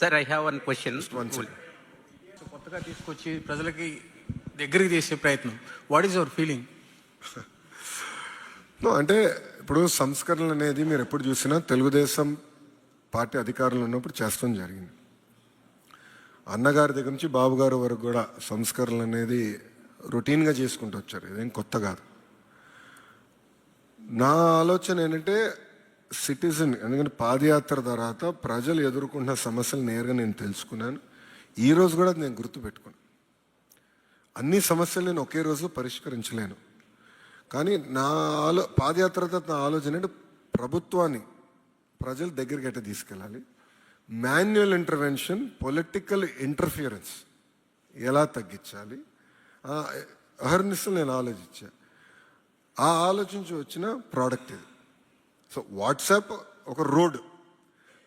Sir I have one question కొత్తగా తీసుకొచ్చి ప్రజలకి దగ్గరికి చేసే ప్రయత్నం. What is your feeling No, అంటే ఇప్పుడు సంస్కరణలు అనేది మీరు ఎప్పుడు చూసినా తెలుగుదేశం పార్టీ అధికారంలో ఉన్నప్పుడు చేస్తాం జరిగింది. అన్నగారి దగ్గర నుంచి బాబు గారి వరకు కూడా సంస్కరణలు అనేది రొటీన్గా చేసుకుంటూ వచ్చారు. ఇదేం కొత్త కాదు. నా ఆలోచన ఏంటంటే సిటిజన్ ఎందుకంటే పాదయాత్ర తర్వాత ప్రజలు ఎదుర్కొంటున్న సమస్యలు నేరుగా నేను తెలుసుకున్నాను. ఈ రోజు కూడా నేను గుర్తుపెట్టుకున్నాను. అన్ని సమస్యలు నేను ఒకే రోజు పరిష్కరించలేను. కానీ నా ఆలో పాదయాత్ర తర్వాత నా ఆలోచన అంటే ప్రభుత్వాన్ని ప్రజల దగ్గరికి ఎట్లా తీసుకెళ్ళాలి? మాన్యువల్ ఇంటర్వెన్షన్ పొలిటికల్ ఇంటర్ఫియరెన్స్ ఎలా తగ్గించాలి? ఆ అహర్నిశలు నేను ఆలోచించా. ఆ ఆలోచించి వచ్చిన ప్రోడక్ట్ ఇది. సో వాట్సాప్ ఒక రోడ్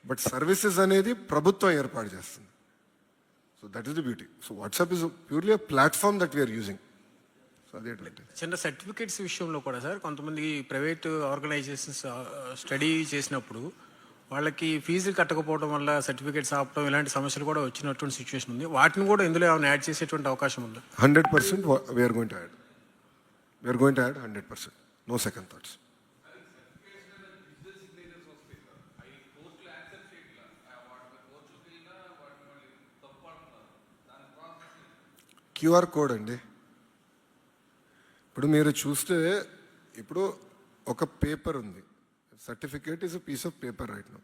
బట్ సర్వీసెస్ అనేది ప్రభుత్వం ఏర్పాటు చేస్తుంది. So that is the beauty. So WhatsApp is purely a platform that we're using. So అదే. చిన్న సర్టిఫికేట్స్ విషయంలో కూడా సార్ కొంతమంది ప్రైవేట్ ఆర్గనైజేషన్స్ స్టడీ చేసినప్పుడు వాళ్ళకి ఫీజులు కట్టకపోవడం వల్ల సర్టిఫికేట్స్ ఆపడం ఇలాంటి సమస్యలు కూడా వచ్చినటువంటి సిచ్యువేషన్ ఉంది. వాటిని కూడా ఇందులో ఏమైనా యాడ్ చేసేటువంటి అవకాశం ఉందా? Hundred percent we're going to add we're going to add hundred percent. No second thoughts QR code అండి. ఇప్పుడు మీరు చూస్తే ఇప్పుడు ఒక పేపర్ ఉంది. Certificate is a piece of paper right no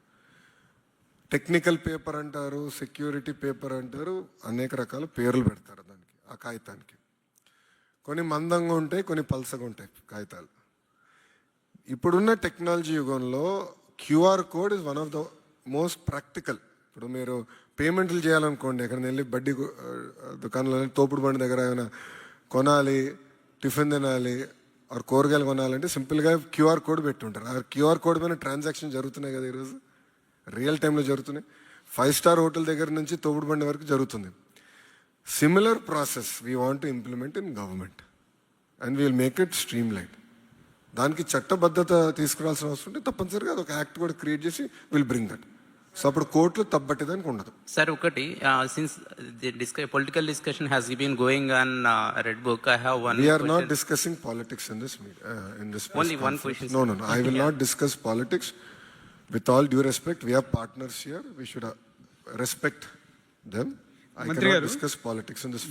technical paper అంటారు సెక్యూరిటీ పేపర్ అంటారు అనేక రకాల పేర్లు పెడతారు దానికి ఆ కాగితానికి. కొన్ని మందంగా ఉంటాయి కొన్ని పల్సగా ఉంటాయి కాగితాలు. ఇప్పుడున్న టెక్నాలజీ యుగంలో QR code is one of the most practical ఇప్పుడు మీరు పేమెంట్లు చేయాలనుకోండి ఎక్కడికి వెళ్ళి బడ్డీ దుకాణంలో తోపుడు బండి దగ్గర ఏమైనా కొనాలి టిఫిన్ తినాలి ఆర్ కూరగాయలు కొనాలంటే సింపుల్గా క్యూఆర్ కోడ్ పెట్టుంటారు. ఆ క్యూఆర్ కోడ్ పైన ట్రాన్సాక్షన్ జరుగుతున్నాయి కదా ఈరోజు? రియల్ టైంలో జరుగుతున్నాయి. ఫైవ్ స్టార్ హోటల్ దగ్గర నుంచి తోపుడు బండి వరకు జరుగుతుంది. Similar process we want to implement in government and we'll make it streamline దానికి చట్టబద్ధత తీసుకురావాల్సిన అవసరం ఉంటే తప్పనిసరిగా అది ఒక యాక్ట్ కూడా క్రియేట్ చేసి విల్ బ్రింగ్ దట్ సో అప్పుడు కోర్టులు తప్పట్టేదానికి ఉండదు. సార్ ఒకటి since the disc political discussion has been going on red book I have one we're not discussing politics in this in this Only one question, no. No I will not discuss politics with all due respect we have partners here we should respect them I cannot discuss politics in this